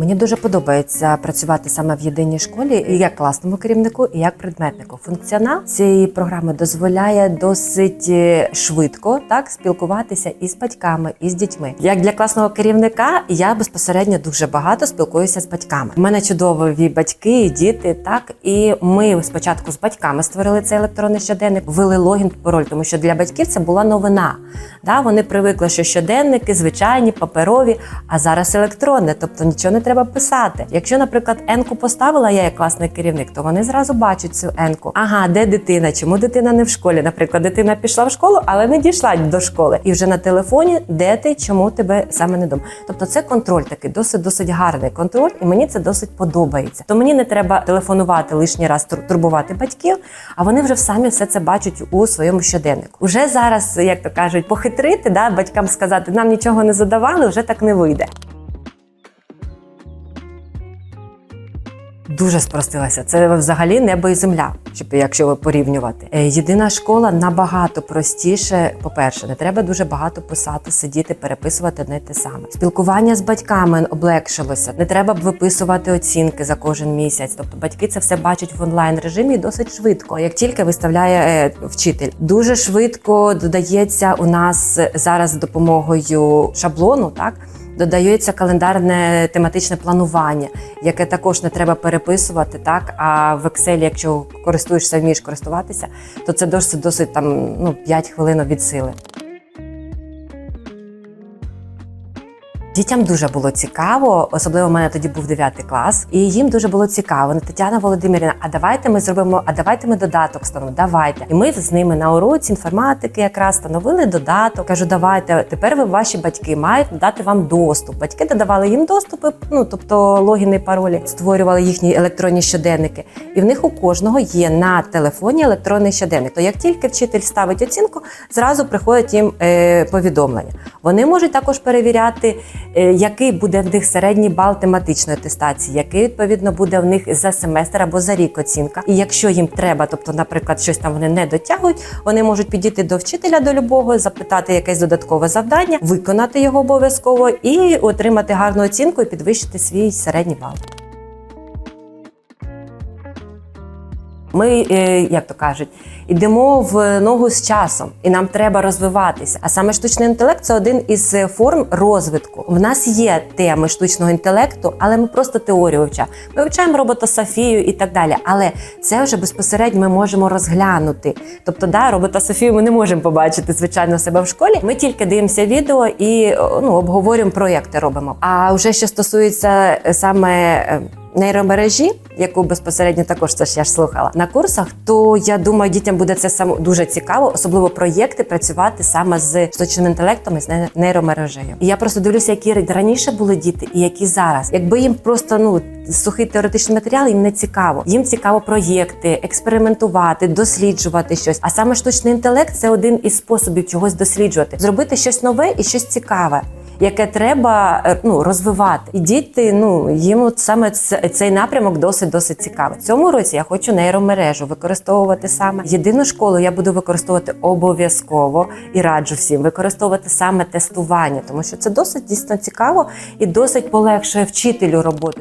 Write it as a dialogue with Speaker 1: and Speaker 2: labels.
Speaker 1: Мені дуже подобається працювати саме в єдиній школі і як класному керівнику, і як предметнику. Функціонал цієї програми дозволяє досить е, швидко так спілкуватися і з батьками, і з дітьми. Як для класного керівника, я безпосередньо дуже багато спілкуюся з батьками. У мене чудові батьки і діти. Так і ми спочатку з батьками створили цей електронний щоденник, ввели логін, пароль, тому що для батьків це була новина. Да, вони привикли, що щоденники звичайні, паперові, а зараз електронне, тобто нічого не треба писати. Якщо, наприклад, енку поставила я як класний керівник, то вони зразу бачать цю енку. Ага, де дитина? Чому дитина не в школі? Наприклад, дитина пішла в школу, але не дійшла до школи. І вже на телефоні, де ти, чому тебе саме не дома. Тобто, це контроль такий досить досить гарний контроль, і мені це досить подобається. То мені не треба телефонувати лишній раз тур- турбувати батьків, а вони вже самі все це бачать у своєму щоденнику. Уже зараз, як то кажуть, похитрити, да, батькам сказати, нам нічого не задавали, вже так не вийде. Дуже спростилася. Це взагалі небо і земля, щоб якщо порівнювати. Е, Єдина школа набагато простіше. По-перше, не треба дуже багато писати, сидіти, переписувати одне те саме. Спілкування з батьками облегшилося. Не треба б виписувати оцінки за кожен місяць. Тобто батьки це все бачать в онлайн режимі досить швидко, як тільки виставляє е, вчитель. Дуже швидко додається у нас зараз з допомогою шаблону, так. Додається календарне тематичне планування, яке також не треба переписувати. Так а в Excel, якщо користуєшся, вмієш користуватися, то це досить досить там ну 5 хвилин від сили. Дітям дуже було цікаво, особливо в мене тоді був 9 клас, і їм дуже було цікаво. Ну, Тетяна Володимирівна, а давайте ми зробимо, а давайте ми додаток встановимо, давайте. І ми з ними на уроці інформатики якраз встановили додаток. Кажу, давайте тепер ви ваші батьки мають дати вам доступ. Батьки додавали їм доступи, ну тобто логіни, паролі, створювали їхні електронні щоденники. І в них у кожного є на телефоні електронний щоденник. То як тільки вчитель ставить оцінку, зразу приходять їм е, повідомлення. Вони можуть також перевіряти, який буде в них середній бал тематичної атестації, який відповідно буде в них за семестр або за рік оцінка. І якщо їм треба, тобто, наприклад, щось там вони не дотягують, вони можуть підійти до вчителя до любого, запитати якесь додаткове завдання, виконати його обов'язково і отримати гарну оцінку і підвищити свій середній бал. Ми, е, як то кажуть, йдемо в ногу з часом, і нам треба розвиватися. А саме штучний інтелект це один із е, форм розвитку. В нас є теми штучного інтелекту, але ми просто теорію вивчаємо. Ми вивчаємо робота Софію і так далі. Але це вже безпосередньо ми можемо розглянути. Тобто, да, робота Софію ми не можемо побачити звичайно себе в школі. Ми тільки дивимося відео і ну, обговорюємо проєкти. Робимо. А вже що стосується е, саме. Нейромережі, яку безпосередньо також це ж я ж слухала на курсах, то я думаю, дітям буде це саме дуже цікаво, особливо проєкти працювати саме з штучним інтелектом і з нейромережею. І я просто дивлюся, які раніше були діти, і які зараз. Якби їм просто ну сухий теоретичний матеріал, їм не цікаво. Їм цікаво проєкти, експериментувати, досліджувати щось. А саме штучний інтелект це один із способів чогось досліджувати, зробити щось нове і щось цікаве яке треба е, ну, розвивати. І діти, ну їм от саме цей напрямок досить досить цікавий. Цьому році я хочу нейромережу використовувати саме. Єдину школу я буду використовувати обов'язково і раджу всім використовувати саме тестування, тому що це досить дійсно цікаво і досить полегшує вчителю роботу.